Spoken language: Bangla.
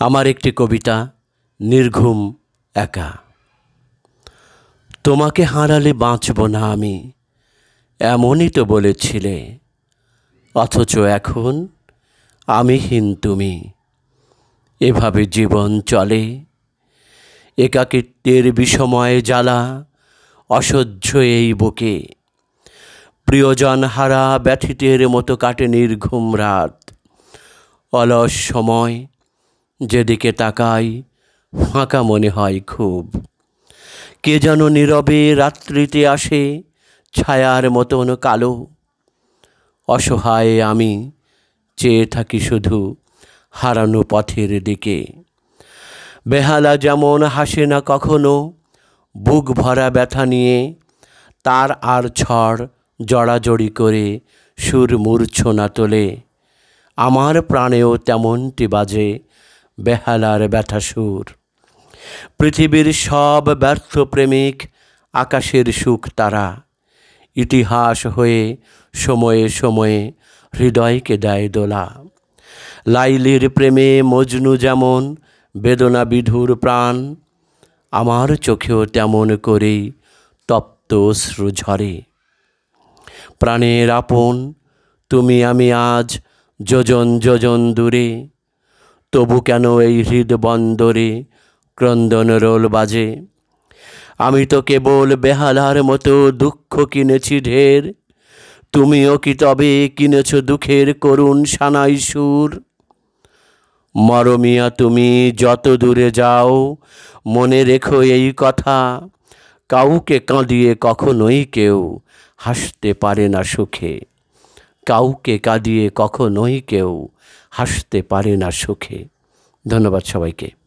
আমার একটি কবিতা, নির্ঘুম একা। তোমাকে হারালে বাঁচব না আমি, এমনই তো বলেছিলে। অথচ এখন আমি আমিহীন তুমি। এভাবে জীবন চলে, একাকিত্বের বিষময় জ্বালা, অসহ্য এই বুকে। প্রিয়জন হারা ব্যথিতের মতো কাটে নির্ঘুম রাত, অলস সময় যেদিকে তাকাই, ফাঁকা মনে হয় খুব। কে যেন নীরবে রাত্রিতে আসে, ছায়ার মতন কালো। অসহায় আমি চেয়ে থাকি শুধু হারানো পথের দিকে। বেহালা যেমন হাসে না কখনো, বুক ভরা ব্যথা নিয়ে, তার আর ছড় জড়াজড়ি করে সুর মূর্ছনা তোলে। আমার প্রাণেও তেমনটি বাজে বেহালার ব্যথা সুর। পৃথিবীর সব ব্যর্থ প্রেমিক আকাশের সুখ তারা। ইতিহাস হয়ে সময়ে সময়ে হৃদয়কে দেয় দোলা। লাইলির প্রেমে মজনু যেমন বেদনা বিধুর প্রাণ, আমার চোখেও তেমন করেই তপ্ত অশ্রু ঝরে। প্রাণের আপন, তুমি আমি আজ যোজন যোজন দূরে। তবু কেন এই হৃদ বন্দরে ক্রন্দন রোল বাজে? আমি তো কেবল বেহালার মতো দুঃখ কিনেছি ঢের। তুমিও কি তবে কিনেছ দুঃখের করুণ সানাই সুর? মরমিয়া তুমি যত দূরে যাও, মনে রেখো এই কথা। কাউকে কাঁদিয়ে কখনোই কেউ হাসতে পারে না সুখে। কাউকে কাঁদিয়ে কখনোই কেউ হাসতে পারে না সুখে। ধন্যবাদ সবাইকে।